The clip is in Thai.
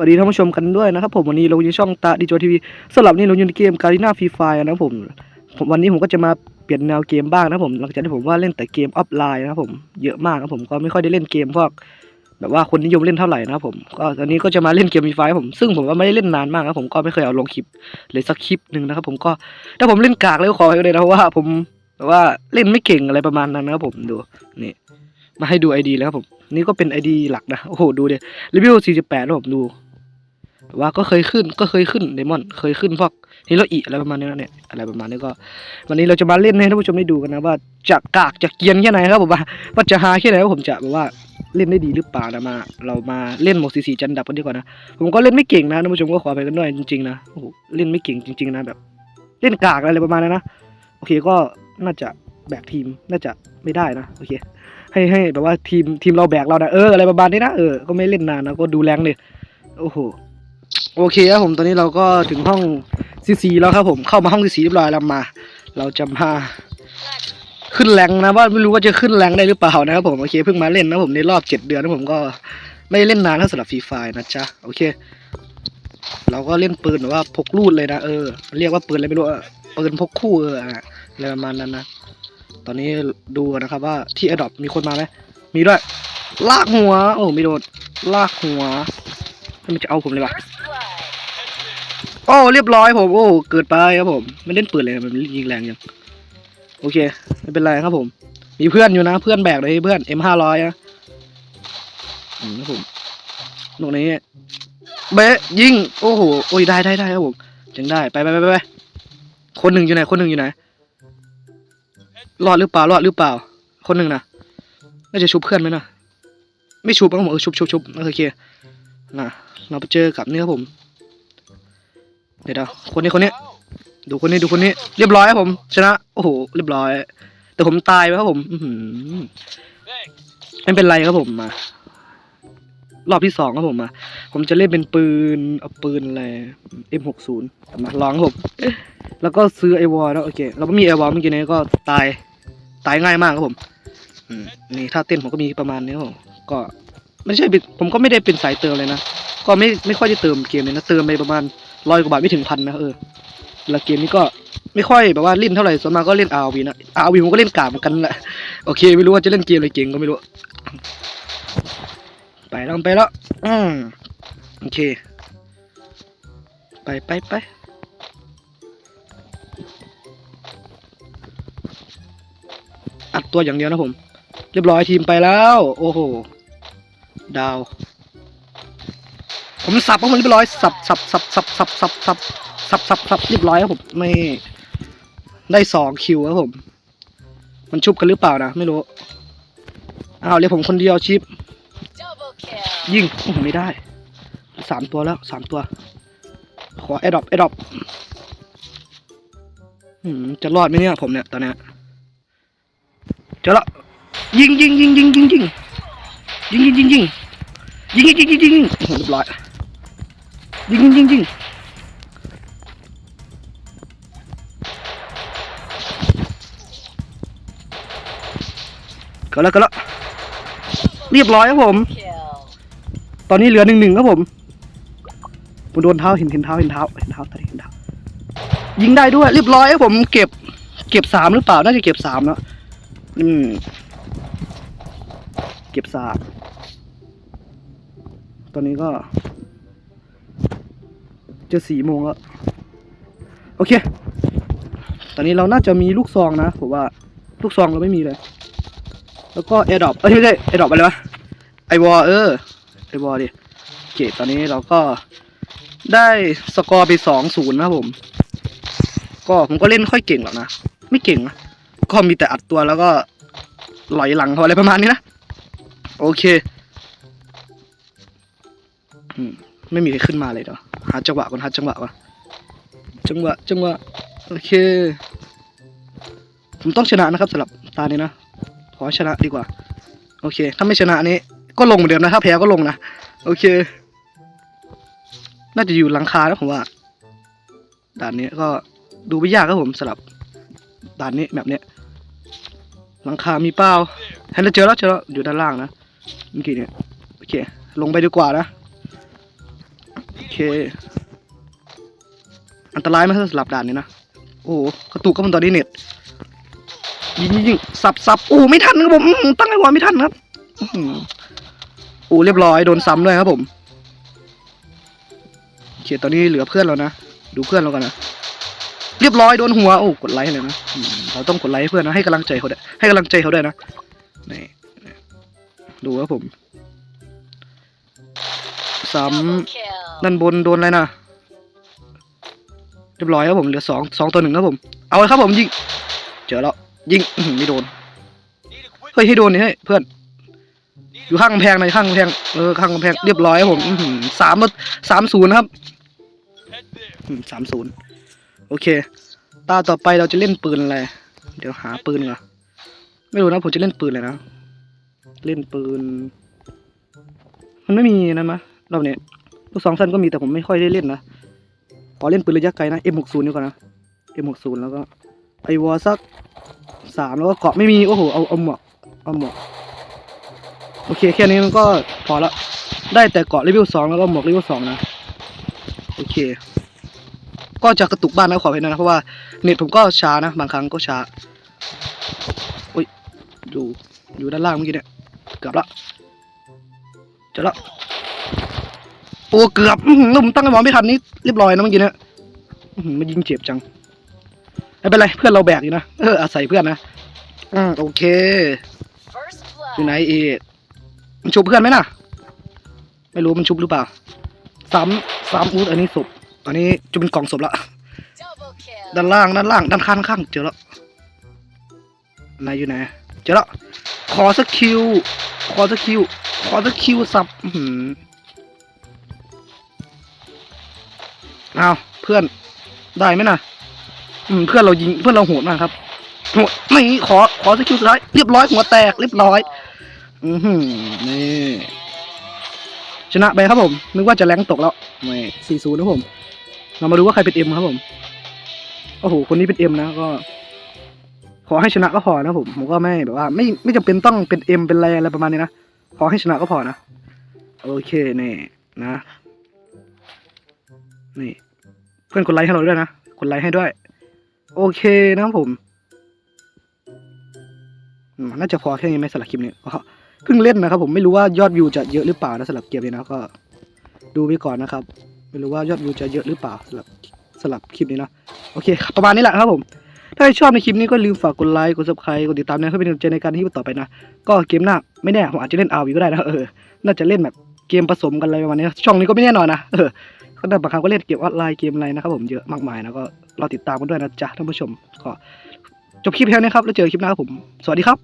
สวัสดีท่านผู้ชมกันด้วยนะครับผมวันนี้เราอยู่ช่องตาดิจิทีวีสำหรับนี่เราอยู่ในเกมการีนาฟรีไฟนะครับผมวันนี้ผมก็จะมาเปลี่ยนแนวเกมบ้างนะผมหลังจากที่ผมว่าเล่นแต่เกมออฟไลน์นะครับผมเยอะมากครับผมก็ไม่ค่อยได้เล่นเกมพวกแบบว่าคนนิยมเล่นเท่าไหร่นะครับผมก็ตอนนี้ก็จะมาเล่นเกมฟรีไฟผมซึ่งผมว่าไม่ได้เล่นนานมากครับผมก็ไม่เคยเอาลงคลิปเลยสักคลิปหนึ่งนะครับผมก็ถ้าผมเล่นกากเลยขอให้เลยนะเพราะว่า ผมแบบว่าเล่นไม่เก่งอะไรประมาณนั้นนะครับผมดูนี่มาให้ดูไอดีแล้วครับผมนี่ก็เป็นไอดีหลักนะโอ้โหดูเดียรีวิว48นะผมดู ว่าก็เคยขึ้นก็เคยขึ้นเดมอน เคยขึ้นพวกฮิโรอิอะไรประมาณนี้นะเนี่ยอะไรประมาณนี้ก็ วันนี้เราจะมาเล่นให้ท่านผู้ชมได้ดูกันนะว่าจะกากจะเกียนแค่ไหนครับผมว่าว่าจะฮาแค่ไหนว่าผมจะแบบว่าเล่นได้ดีหรือเปล่านะมา เรามาเล่นหมดสีสีจันดับกันดีกว่านะผมก็เล่นไม่เก่งนะท่านผู้ชมก็ขอไปกันด้วยจริงๆนะโอ้โหเล่นไม่เก่งจริง ๆนะแบบ เล่นกากอะไรประมาณนั้นนะโอเคก็น่าจะแบกทีมน่าจะไม่ได้นะโอเค ให้ให้แบบว่าทีมทีมเราแบกเรานะเอออะไรประมาณนี้นะเออก็ไม่เล่นนานนะก็ดูแรงเลยโอ้โห โอเคครับผมตอนนี้เราก็ถึงห้องซีซีแล้วครับผมเข้ามาห้องซีซีเรียบร้อยแล้วมา เราจะมาขึ้นแรงนะว่าไม่รู้ว่าจะขึ้นแรงได้หรือเปล่านะครับผมโอเคเพิ่งมาเล่นนะผมในรอบเจ็ดเดือนนะผมก็ไม่เล่นนานเท่าสำหรับฟรีไฟนะจ๊ะโอเค เราก็เล่นปืนแบบว่าพกลูดเลยนะเออเรียกว่าปืนอะไรไม่รู้ปืนพกคู่เอออะอะไรประมาณนั้นนะตอนนี้ดูนะครับว่าที่อดอปมีคนมาไหมมีด้วย ลากหัว โอ้ไม่โดนลากหัวมันจะเอาผมเลยวะ โอ้ เรียบร้อยผม โอ้ เกิดไปครับผม ไม่เล่นปืนเลยมันยิงแรงยัง โอเค ไม่เป็นไรครับผม มีเพื่อนอยู่นะ เพื่อนแบกเลยเพื่อน M ห้าร้อยนะอืมครับผมตรงนี้ เบะยิง โอ้โห โอ้ย ได้ได้ได้ครับผมจังได้ ไปไปไปไปคนหนึ่งอยู่ไหน คนหนึ่งอยู่ไหน รอดหรือเปล่า รอดหรือเปล่า คนหนึ่งนะน่าจะชุบเพื่อนไหมนะ ไม่ชุบครับผมเออชุบชุบชุบโอเคนะเราไปเจอกับนี่ครับผม ดี๋ยวเดี๋ยวคนนี้คนนี้ ดูคนนี้ดูคนนี้ เรียบร้อยครับผม ชนะโอ้โหเรียบร้อย แต่ผมตายไปครับผม อื้อหือไม่เป็นไรครับผมมารอบที่สองครับผมมา ผมจะเล่นเป็นปืน เอาปืนอะไร M60 มาลองครับผม แล้วก็ซื้อไอวอลแล้วโอเค เราก็มีไอวอลเมื่อกี้นี้ก็ตาย ตายง่ายมากครับผมอืมนี่ถ้าเต้นผมก็มีประมาณนี้ครับผมก็ ไม่ใช่เป็นผมก็ไม่ได้เป็นสายเติมเลยนะ ก็ไม่ไม่ค่อยได้เติมเกมเลยนะ เติมไปประมาณ ร้อยกว่าบาทไม่ถึงพันนะเออแล้วเกมนี้ก็ไม่ค่อยแบบว่าเล่นเท่าไหร่ส่วนมากก็เล่น RV นะ RV ผมก็เล่นกาบเหมือนกันแหละโอเค ไม่รู้ว่าจะเล่นเกมอะไรเก่งก็ไม่รู้ ไปแล้วไปแล้วอืมโอเค ไปไปไปอัดตัวอย่างเดียวนะผม เรียบร้อยทีมไปแล้ว โอ้โห ดาว ผมสับมันเรียบร้อยสับสับสับสับสับสับสับสับสับสับเรียบร้อยครับผมไม่ได้สองคิวครับผม มันชุบกันหรือเปล่านะไม่รู้อ้าวเรียกผมคนเดียวชิปยิงโอ้โหไม่ได้สามตัวแล้วสามตัว ขอแอดดอปแอดดอปจะรอดไหมเนี่ยผมเนี่ยตอนนี้เจอละยิงยิงยิงยิงยิงยิงยิงยิงยิงยิงยิงยิงยิงยิงยิงโอ้โหเรียบร้อย ยิงยิงยิงยิงก็แล้วก็แล้วเรียบร้อยครับผม ตอนนี้เหลือหนึ่งหนึ่งครับผมผมโดนเท้าเห็นเห็นเท้าเห็นเท้าเห็นเท้าตอนนี้เห็นเท้ายิงได้ด้วยเรียบร้อยครับผม เก็บ เก็บสามหรือเปล่าน่าจะเก็บสามแล้วอืม เก็บสามตอนนี้ก็ จะสี่โมงแล้ว โอเค ตอนนี้เราน่าจะมีลูกซองนะผมว่าลูกซองเราไม่มีเลย แล้วก็แอร์ดรอปเอ้ยไม่ใช่แอร์ดรอปอะไรวะไอวอลเออไอวอลดิโอเคตอนนี้เราก็ได้สกอร์ไปสองศูนย์นะผม ก็ผมก็เล่นค่อยเก่งหรอกนะ ไม่เก่งนะก็มีแต่อัดตัวแล้วก็ไหลหลังเขาอะไรประมาณนี้นะ โอเคอืมไม่มีใครขึ้นมาเลยเดี๋ยว หาจังหวะก่อนหาจังหวะก่อนจังหวะจังหวะโอเค ผมต้องชนะนะครับสำหรับตานี้นะขอชนะดีกว่า โอเค ถ้าไม่ชนะนี้ ก็ลงเหมือนเดิมนะถ้าแพ้ก็ลงนะโอเค น่าจะอยู่หลังคานะผมว่า ด่านนี้ก็ดูไม่ยากครับผมสำหรับด่านนี้แบบเนี้ยหลังคามีเปล่าเห็นแล้วเจอแล้วเจอแล้วอยู่ด้านล่างนะเมื่อกี้เนี่ยโอเค ลงไปดีกว่านะ เค อันตรายไหมถ้าสลับด่านนี้นะ โอ้โหกระตุกก็มันตอนนี้เน็ตยิงยิงยิงสับสับโอ้ไม่ทันครับผมตั้งไอ้วอไม่ทันครับโอ้เรียบร้อยโดนซ้ำด้วยครับผมโอเคตอนนี้เหลือเพื่อนแล้วนะดูเพื่อนเรากันนะเรียบร้อยโดนหัวโอ้กดไลค์เลยนะเราต้องกดไลค์เพื่อนนะให้กำลังใจเขาด้ให้กำลังใจเขาด้วยนะนี่ดูครับผมซ้ำ ด้านบนโดนอะไรนะเรียบร้อยครับผมเหลือสองสองตัวหนึ่งครับผม เอาเลยครับผมยิง เจอแล้วยิงไม่โดน เฮ้ยให้โดนนี่เฮ้ยเพื่อน อยู่ข้างกำแพงหนอยข้างกำแพงเออข้างกำแพงเรียบร้อยครับผมสามสามศูนย์ครับสามศูนย์โอเค ตาต่อไปเราจะเล่นปืนอะไร เดี๋ยวหาปืนก่อนไม่รู้นะผมจะเล่นปืนเลยนะ เล่นปืน มันไม่มีนั่นมะราเนี่ย ลูกสองสั้นก็มีแต่ผมไม่ค่อยได้เล่นนะขอเล่นปืนระยะไกลนะ M60 นี่ก่อนนะ M60 แล้วก็ไอวอสักสามแล้วก็เกาะไม่มี โอ้โห เอาเอาหมวกเอาหมวกโอเค แค่นี้มันก็พอละ ได้แต่เกาะเลเวลสองแล้วก็หมวกเลเวลสองนะ โอเค ก็จะกระตุกบ้านนะขอให้นะ เพราะว่าเน็ตผมก็ช้านะ บางครั้งก็ช้าอุ้ยอยู่อยู่ด้านล่างเมื่อกี้เนี่ยเกือบละ เจอละ โอ้เกือบอื้อหือผมตั้งไอ้หมอไม่ทันนี่เรียบร้อยนะเมื่อกี้นี่ยอื้อหือมันยิงเจ็บจังไม่เป็นไรเพื่อนเราแบกอยู่นะเอออาศัยเพื่อนนะอืมโอเคอยู่ไหนเอกมันชุบเพื่อนไหมน่ะ ไม่รู้มันชุบหรือเปล่าซ้ำซ้ำอูดอันนี้ศพอันนี้จะเป็นกล่องศพละด้านล่างด้านล่างด้านข้างข้างเจอแล้วไหนอยู่ไหนเจอแล้วขอสักคิว ขอสักคิว ขอสักคิวสับอื เอาเพื่อนได้ไหมน่ะอืมเพื่อนเรายิงเพื่อนเราโหดมากครับโหดไม่ขอขอสักคิวสุดท้ายเรียบร้อยหัวแตกเรียบร้อย อือหือนี่ชนะไปครับผมนึกว่าจะแรงตกแล้วไม่สี่ศูนย์นะผม เรามาดูว่าใครเป็นเอ็มครับผมโอ้โหคนนี้เป็นเอ็มนะก็ ขอให้ชนะก็พอนะผมผมก็ไม่แบบว่า ไม่ไม่จำเป็นต้องเป็นเอ็มเป็นอะไรอะไรประมาณนี้นะขอให้ชนะก็พอนะโอเคนี่นะนี่ เพื่อนกดไลค์ให้เราด้วยนะ กดไลค์ให้ด้วย โอเคนะครับผม น่าจะพอแค่นี้ไหมสำหรับคลิปนี้ก็เพิ่งเล่นนะครับผมไม่รู้ว่ายอดวิวจะเยอะหรือเปล่านะสำหรับเกมนี้นะก็ ดูไปก่อนนะครับ ไม่รู้ว่ายอดวิวจะเยอะหรือเปล่าสำหรับสำหรับคลิปนี้นะโอเค ประมาณนี้แหละครับผม ถ้าชอบในคลิปนี้ก็ลืมฝากกดไลค์กด subscribe กดติดตามนะเพื่อเป็นกำลังใจในการที่ต่อไปนะ ก็เกมหน้าไม่แน่ผมอาจจะเล่นอาวีก็ได้นะเออน่าจะเล่นแบบเกมผสมกันอะไรประมาณนี้ช่องนี้ก็ไม่แน่นอนนะเออ ก็แต่บางครั้งก็เล่นเกมออนไลน์เกมอะไรนะครับผมเยอะมากมายนะก็รอติดตามกันด้วยนะจ๊ะท่านผู้ชม ก็จบคลิปแค่นี้ครับแล้วเจอคลิปหน้าครับผม สวัสดีครับ